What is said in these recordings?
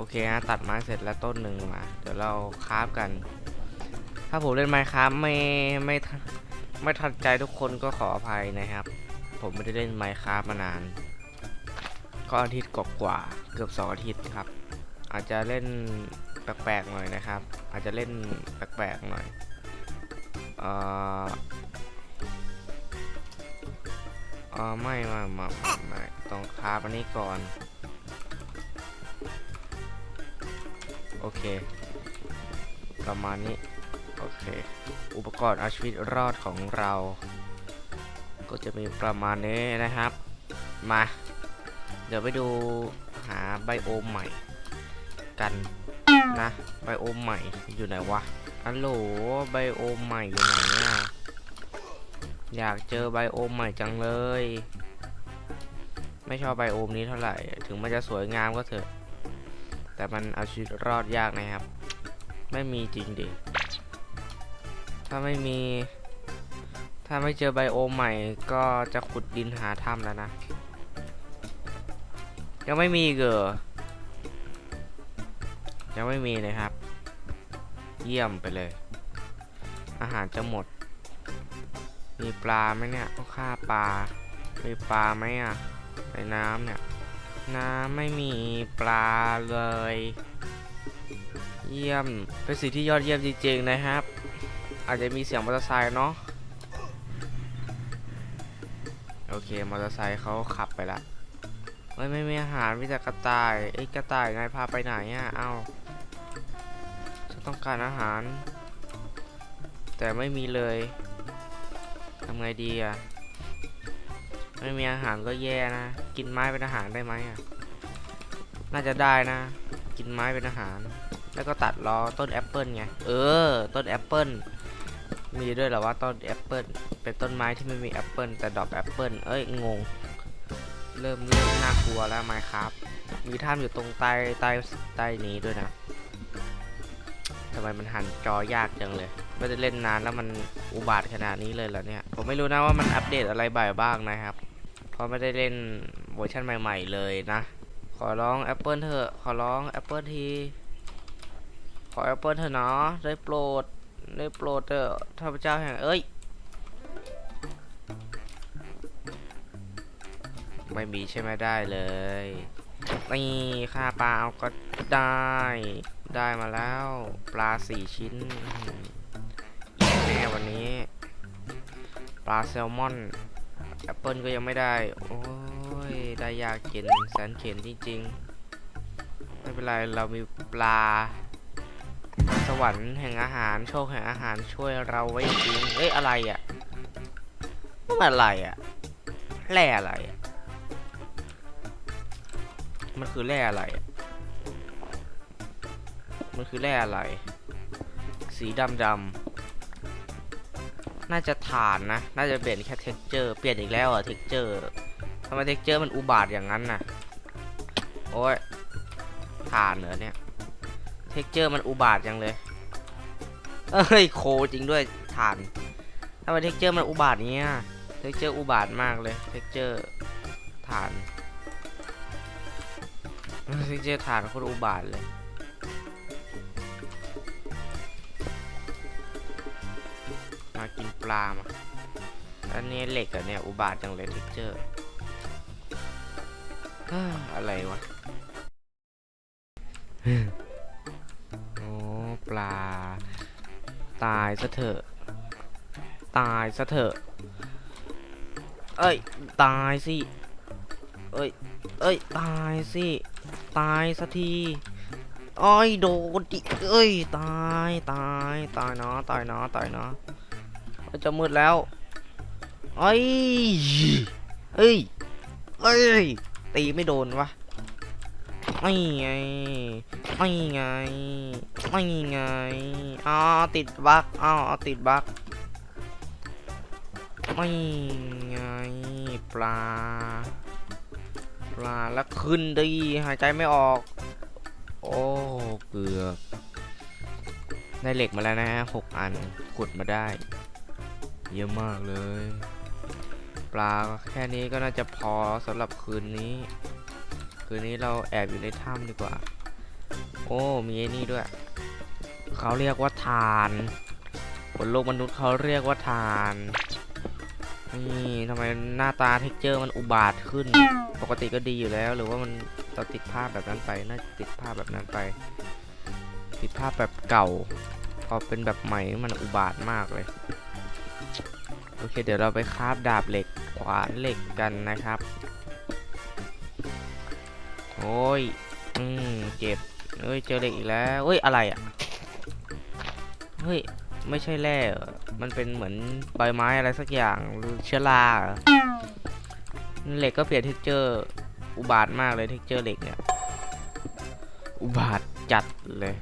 โอเคฮะตัดไม้เสร็จแล้วต้นหนึ่งมาเดี๋ยวเราคราฟกัน ถ้าผมเล่นไมค์คราฟไม่ไม่ไม่ทันใจทุกคนก็ขออภัยนะครับ ผมไม่ได้เล่นไมค์คราฟมานาน ก็อาทิตย์กว่าเกือบสองอาทิตย์ครับ อาจจะเล่นแปลกๆหน่อยนะครับ อาจจะเล่นแปลกๆหน่อยเอ่อเออไม่ไม่ไม่ไม่ไม่ต้องคราฟอันนี้ก่อน โอเค ประมาณนี้ โอเค อุปกรณ์เอาชีวิตรอดของเรา ก็จะมีประมาณนี้นะครับ มา เดี๋ยวไปดูหาไบโอมใหม่ กันนะไบโอมใหม่อยู่ไหนวะอัลโหลไบโอมใหม่อยู่ไหนอะอยากเจอไบโอมใหม่จังเลย ไม่ชอบไบโอมนี้เท่าไหร่ ถึงมันจะสวยงามก็เถอะ แต่มันเอาชีวิตรอดยากนะครับ ไม่มีจริงดิถ้าไม่มี ถ้าไม่เจอไบโอมใหม่ก็จะขุดดินหาถ้ำแล้วนะ ยังไม่มีอีกเหรอยังไม่มีเลยครับ เยี่ยมไปเลย อาหารจะหมด มีปลาไหมเนี่ยต้องฆ่าปลา มีปลาไหมอะในน้ำเนี่ย น้ำไม่มีปลาเลย เยี่ยม เป็นสิ่งที่ยอดเยี่ยมจริงๆนะครับ อาจจะมีเสียงมอเตอร์ไซค์เนาะ โอเค มอเตอร์ไซค์เขาขับไปละไม่ไม่มีอาหารมีแต่กระต่ายไอ้กระต่ายนายพาไปไหนอะ เอ้าฉันต้องการอาหาร แต่ไม่มีเลยทำไงดีอะ ไม่มีอาหารก็แย่นะ กินไม้เป็นอาหารได้ไหมอะ น่าจะได้นะ กินไม้เป็นอาหาร แล้วก็ตัดล้อต้นแอปเปิลไง เออ ต้นแอปเปิลมีด้วยเหรอว่าต้นแอปเปิลเป็นต้นไม้ที่ไม่มีแอปเปิลแต่ดอกแอปเปิลเอ้ย งง เริ่มเริ่มน่ากลัวแล้วไมครับ มีถ้ำอยู่ตรงใต้ใต้ใต้นี้ด้วยนะทำไมมันหันจอยากจังเลย ไม่ได้เล่นนานแล้วมันอุบาทขนาดนี้เลยเหรอเนี่ย ผมไม่รู้นะว่ามันอัปเดตอะไรบ่ายบ้างนะครับ เพราะไม่ได้เล่น เวอร์ชันใหม่ ๆ เลยนะ ขอร้อง Apple เถอะ ขอร้อง Apple ที ขอ Apple เถอะเนาะ ได้โปรด ได้โปรดเถอะข้าพเจ้าแห่ง เอ้ย ไม่มีใช่ไหมได้เลย นี่ค่าปลาเอาก็ได้ ได้มาแล้ว ปลาสี่ชิ้นแน่วันนี้ ปลาแซลมอน แอปเปิลก็ยังไม่ได้ โอ้ ได้ยากเข็นแสนเข็นจริงๆ ไม่เป็นไร เรามีปลา สวรรค์แห่งอาหารโชคแห่งอาหารช่วยเราไว้จริงเอ้ย อะไรอะ่ะมันอะไรอะ่ะแร่อะไรอะ่ะมันคือแร่อะไรอะมันคือแร่อะไร สีดำดำๆน่าจะฐานนะ น่าจะเปลี่ยนแค่เท็กเจอร์ เปลี่ยนอีกแล้วอะเท็กเจอร์ ทำไมเท็กเจอร์มันอุบาทอย่างนั้นน่ะ โอ้ยฐานเหรอเนี่ย เท็กเจอร์มันอุบาทจังเลย เอ้ยโคจริงด้วยฐานทำไมเท็กเจอร์มันอุบาทเงี้ย เท็กเจอร์อุบาทมากเลย เท็กเจอร์ฐาน เท็กเจอร์ฐานโคตรอุบาทเลยมากินปลามาอันนี้เหล็กอะเนี่ยอุบาทจังเลยเท็กเจอร์ อะไรวะโอ้ปลา ตายซะเถอะ ตายซะเถอะ เอ้ย ตายสิ เอ้ย เอ้ย ตายสิ ตายสักทีอ้อยโดนดิเอ้ย ตาย ตาย ตายเนาะ ตายเนาะ ตายเนาะจะมืดแล้ว เอ้ย เอ้ย เอ้ย ตีไม่โดนวะไม่ไงไม่ไงไม่ไงอ้าวติดบั๊กอ้าวติดบั๊กไม่ไงปลา ปลาแล้วขึ้นดีหายใจไม่ออก โอ้เกือบได้เหล็กมาแล้วนะฮะหกอันขุดมาได้ เยอะมากเลย ลาแค่นี้ก็น่าจะพอสำหรับคืนนี้ คืนนี้เราแอบอยู่ในถ้ำดีกว่า โอ้มีไอ้นี่ด้วย เขาเรียกว่าทานบนโลกมนุษย์เขาเรียกว่าทานนี่ทำไมหน้าตาเท็กเจอร์มันอุบาทขึ้น ปกติก็ดีอยู่แล้ว หรือว่ามันเราติดภาพแบบนั้นไป น่าจะติดภาพแบบนั้นไป ติดภาพแบบเก่า พอเป็นแบบใหม่มันอุบาทมากเลย โอเค เดี๋ยวเราไปคาบดาบเหล็ก ขวานเหล็กกันนะครับ โอ้ย อืม เจ็บ เฮ้ย เจอเหล็กอีกแล้วเฮ้ย อะไรอะ เฮ้ย ไม่ใช่แร่ มันเป็นเหมือนใบไม้อะไรสักอย่างหรือเชื้อราเหรอเหล็กก็เปลี่ยนเท็กเจอร์อุบาทมากเลยเท็กเจอร์เหล็กเนี่ย อุบาทจัดเลย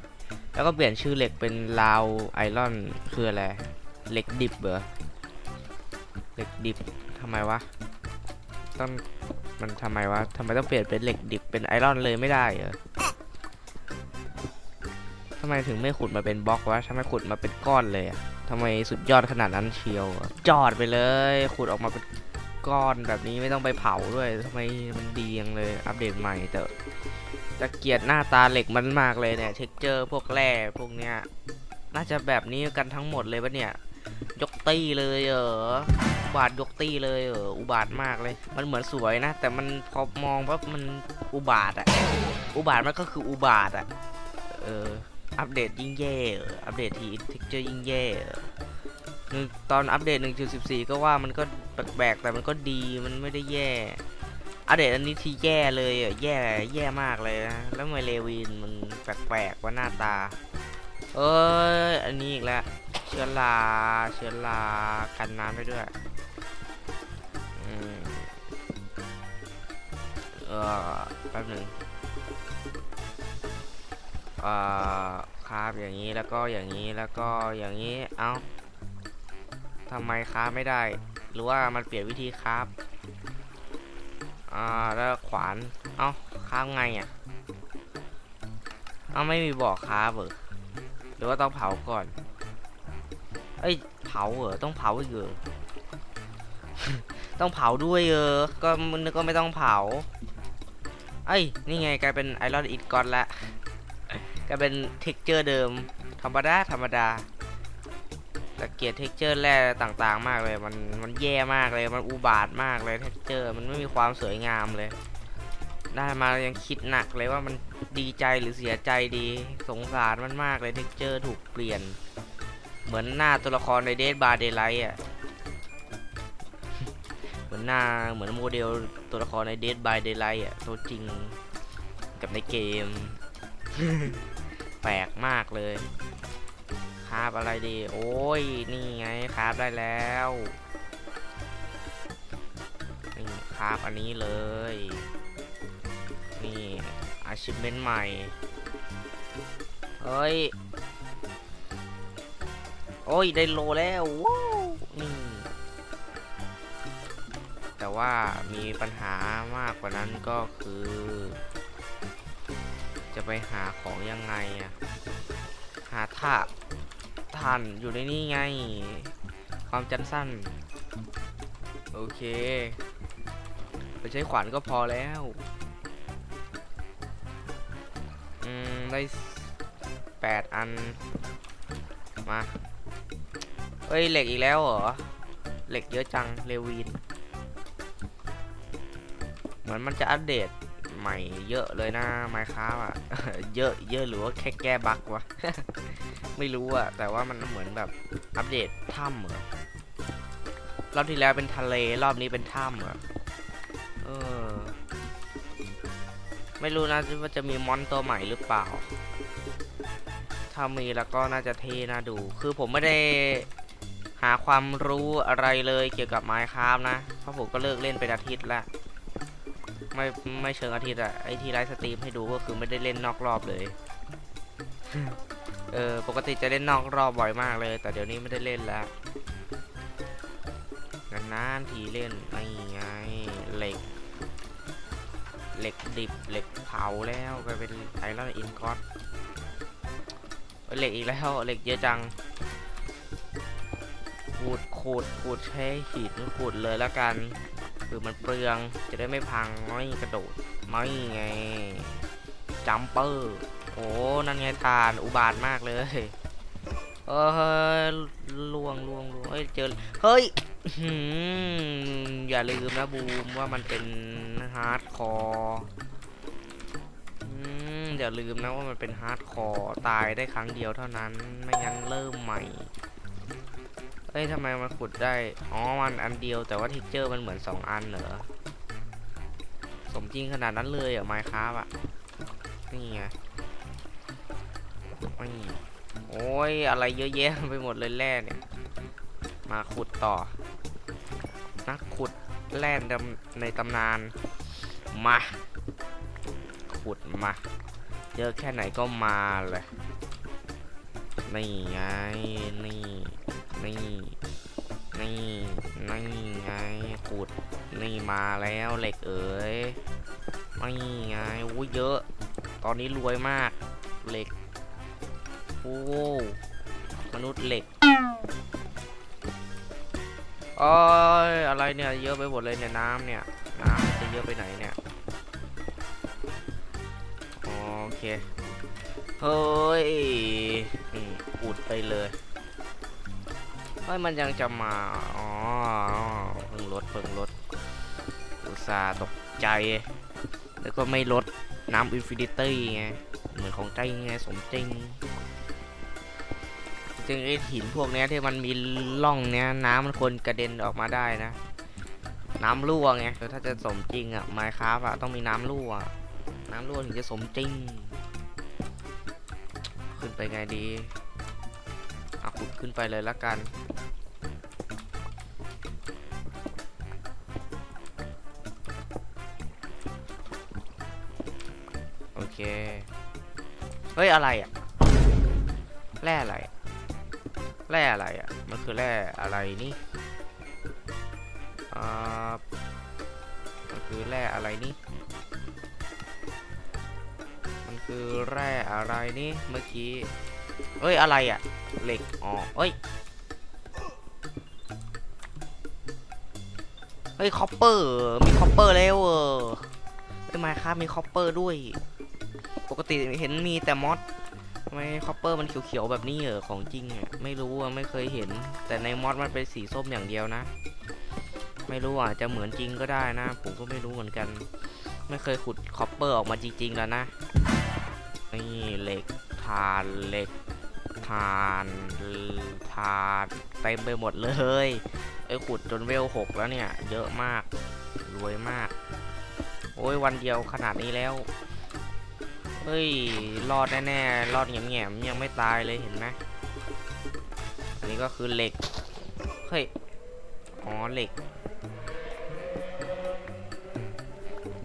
แล้วก็เปลี่ยนชื่อเหล็กเป็นลาวไอรอนคืออะไร เหล็กดิบเหรอ เหล็กดิบ ทำไมวะ ต้อง มันทำไมวะทำไมต้องเปลี่ยนเป็นเหล็กดิบเป็นไอรอนเลยไม่ได้เหรอทำไมถึงไม่ขุดมาเป็นบล็อกวะทำไมขุดมาเป็นก้อนเลยอะทำไมสุดยอดขนาดนั้นเชียวจอดไปเลย ขุดออกมาเป็นก้อนแบบนี้ไม่ต้องไปเผาด้วยทำไมมันดียังเลย อัปเดตใหม่แต่จะเกลียดหน้าตาเหล็กมันมากเลยเนี่ยเท็กเจอร์พวกแร่พวกเนี้ย น่าจะแบบนี้กันทั้งหมดเลยปะเนี่ย ยกตี้เลยเหรออุบาทยกตี้เลยเอออุบาทมากเลย มันเหมือนสวยนะ แต่มันพอมองปั๊บมันอุบาทอะอุบาทมันก็คืออุบาทอะเอออัปเดตยิ่งแย่อัปเดตทีเท็กเจอร์ยิ่งแย่ตอนอัปเดต 1.14 ก็ว่ามันก็แปลกๆแต่มันก็ดีมันไม่ได้แย่ อัปเดตอันนี้ทีแย่เลยอะแย่แย่มากเลยนะ แล้วทำไมเลวินมันแปลกๆว่าหน้าตา เอ้ยอันนี้อีกแล้ว เชื้อราเชื้อรากันน้ำได้ด้วยอเออแป๊บหนึ่งเอ่อคราบอย่างนี้แล้วก็อย่างนี้แล้วก็อย่างนี้เอ้าทำไมคราบไม่ได้ หรือว่ามันเปลี่ยนวิธีคราบอ่า แล้วขวาน เอ้าคราบไงอะ เอ้าไม่มีบอกคราบหรอหรือว่าต้องเผาก่อน อ้ยเผาเหรอต้องเผาอีกเหรอต้องเผาด้วยเออ ก็มันกว่าไม่ต้องเผา เอ้ย นี่ไงกลายเป็นไอรอนอิดกอนละกลายเป็นเท็กเจอร์เดิม ธรรมดา ธรรมดาแต่เกียดเท็กเจอร์แร่ต่างๆ มากเลย มันมันแย่มากเลย มันอุบาทมากเลยเท็กเจอร์มันไม่มีความสวยงามเลย ได้มายังคิดหนักเลยว่ามันดีใจหรือเสียใจดี สงสารมันมากเลยเท็กเจอร์ถูกเปลี่ยน เหมือนหน้าตัวละครในเด d บาร์เด y ไลท์อะ เหมือนหน้าเหมือนโมเดลตัวละครในเด d บาร์เด y ไลท์อะตัวจริงกับในเกม แปลกมากเลยคราบอะไรดี โอ้ย นี่ไงคราบได้แล้วนี่คราบอันนี้เลย นี่อาชิเมนใหม่ เฮ้ย โอ้ยได้โลแล้วว้าวนี่แต่ว่ามีปัญหามากกว่านั้นก็คือ จะไปหาของยังไงอะหาท่าท่านอยู่ในนี่ไง ความจันสั้น โอเค ไปใช้ขวานก็พอแล้วอืมได้แปดอัน มา เอ้ยเหล็กอีกแล้วเหรอ เหล็กเยอะจังเรวิน เหมือนมันจะอัปเดตใหม่เยอะเลยนะไมค้าอะ เยอะเยอะหรือว่าแค่แก้บั๊กวะ ไม่รู้อะ แต่ว่ามันเหมือนแบบอัปเดตถ้ำเหรอรอบที่แล้วเป็นทะเลรอบนี้เป็นถ้ำเหรอเออ ไม่รู้นะว่าจะมีมอนตัวใหม่หรือเปล่าถ้ามีแล้วก็น่าจะเท่น่าดู คือผมไม่ได้ หาความรู้อะไรเลยเกี่ยวกับไมค์คราฟนะเพราะผมก็เลิกเล่นเป็นอาทิตย์ละไม่ไม่เชิงอาทิตย์อะไอที่ไลฟ์สตรีมให้ดูก็คือไม่ได้เล่นนอกรอบเลยเออปกติจะเล่นนอกรอบบ่อยมากเลย แต่เดี๋ยวนี้ไม่ได้เล่นแล้วนานๆทีเล่นไอ้ไงเหล็ก เหล็กดิบเหล็กเผาแล้วกลายเป็นไอรอนอินกอตเหล็กอีกแล้วเหล็กเยอะจัง ขูดขูดใช้หินขูดเลยแล้วกัน คือมันเปลืองจะได้ไม่พังไม่กระโดดไม่ไงจัมเปอร์โอ้นั่นไงทานอุบาทมากเลยเออเฮ้ยล่วงล่วงล่วงเฮ้ยเจอเฮ้ยอย่าลืมนะบูมว่ามันเป็นฮาร์ดคอร์อย่าลืมนะว่ามันเป็นฮาร์ดคอร์ตายได้ครั้งเดียวเท่านั้นไม่งั้นเริ่มใหม่ เอ้ยทำไมมันขุดได้ อ๋อ มันอันเดียวแต่ว่าทิกเจอร์มันเหมือนสองอันเหรอ สมจริงขนาดนั้นเลยเหรอไมค์ครับอะ นี่ไงไม่โอ้ย อะไรเยอะแยะไปหมดเลยแร่เนี่ย มาขุดต่อ นักขุดแร่ในตำนาน มา ขุดมา เยอะแค่ไหนก็มาเลย นี่ไง นี่ นี่นี่นี่ไงขุดนี่มาแล้วเหล็กเอ๋ยนี่ไงอู้เยอะ ตอนนี้รวยมากเหล็กโอ้มนุษย์เหล็กโอ้ยอะไรเนี่ยเยอะไปหมดเลยเนี่ยน้ำเนี่ยน้ำจะเยอะไปไหนเนี่ยโอเคเฮ้ยอุดไปเลย เฮ้ยมันยังจะมา อ๋อเพิ่งลดเพิ่งลดอุตส่าห์ตกใจ แล้วก็ไม่ลดน้ำอินฟินิตี้ไง เหมือนของใจไงสมจริงจริงไอ้หินพวกนี้ที่มันมีร่องเนี้ยน้ำมันควรกระเด็นออกมาได้นะ น้ำรั่วไงแต่ถ้าจะสมจริงอะไมค์คราอะต้องมีน้ำรั่ว น้ำรั่วถึงจะสมจริง ขึ้นไปไงดีอาขุดขึ้นไปเลยละกัน เฮ้ยอะไรอะแร่อะไรอะแร่อะไรอะ มันคือแร่อะไรนี่อ่ามันคือแร่อะไรนี่ มันคือแร่อะไรนี่ เมื่อกี้เอ้ยอะไรอะ เหล็ก อ๋อ เอ้ย เฮ้ยคอปเปอร์ มีคอปเปอร์แล้วเออทำไมครับมีคอปเปอร์ด้วย กติเห็นมีแต่มอสทำไมคอปเปอร์มันเขียวๆแบบนี้เหรอของจริงอะไม่รู้อะไม่เคยเห็น แต่ในมอสมันเป็นสีส้มอย่างเดียวนะ ไม่รู้อะจะเหมือนจริงก็ได้นะ ผมก็ไม่รู้เหมือนกัน ไม่เคยขุดคอปเปอร์ออกมาจริงๆแล้วนะนี่เหล็กทานเหล็กทานทานเต็มไปหมดเลยไอ้ขุดจนเวลหกแล้วเนี่ย เยอะมาก รวยมาก โอ้ยวันเดียวขนาดนี้แล้ว เฮ้ย รอดแน่ๆ รอดแง่มๆยังไม่ตายเลยเห็นไหมอันนี้ก็คือเหล็ก เฮ้ย อ๋อเหล็ก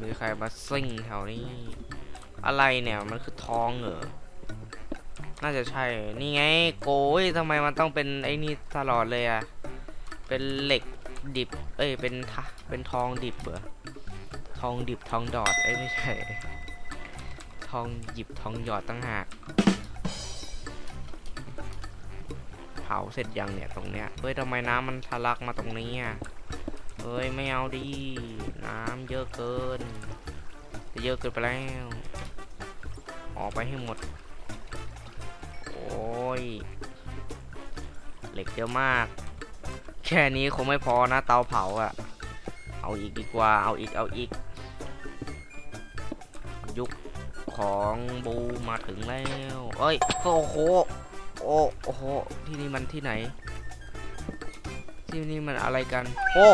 มีใครมาซิ่งแถวนี้ อะไรเนี่ย มันคือทองเหรอ น่าจะใช่ นี่ไง โกยทำไมมันต้องเป็นไอ้นี่ตลอดเลยอะเป็นเหล็กดิบ เอ้ย เป็นทะเป็นทองดิบเหรอ ทองดิบทองดอด เอ้ยไม่ใช่ ทองหยิบทองหยอดตั้งหากเผาเสร็จยังเนี่ยตรงเนี้ยเฮ้ยทำไมน้ำมันทะลักมาตรงนี้อะเฮ้ยไม่เอาดิน้ำเยอะเกินจะเยอะเกินไปแล้วออกไปให้หมด โอ้ยเหล็กเยอะมาก แค่นี้คงไม่พอนะเตาเผาอะ่ะ เอาอีกดีกว่าเอาอีกเอาอีก ยุค ของบูมาถึงแล้วเอ้ยโอ้โหโอ้โอ้โหที่นี่มันที่ไหน ที่นี่มันอะไรกัน โอ้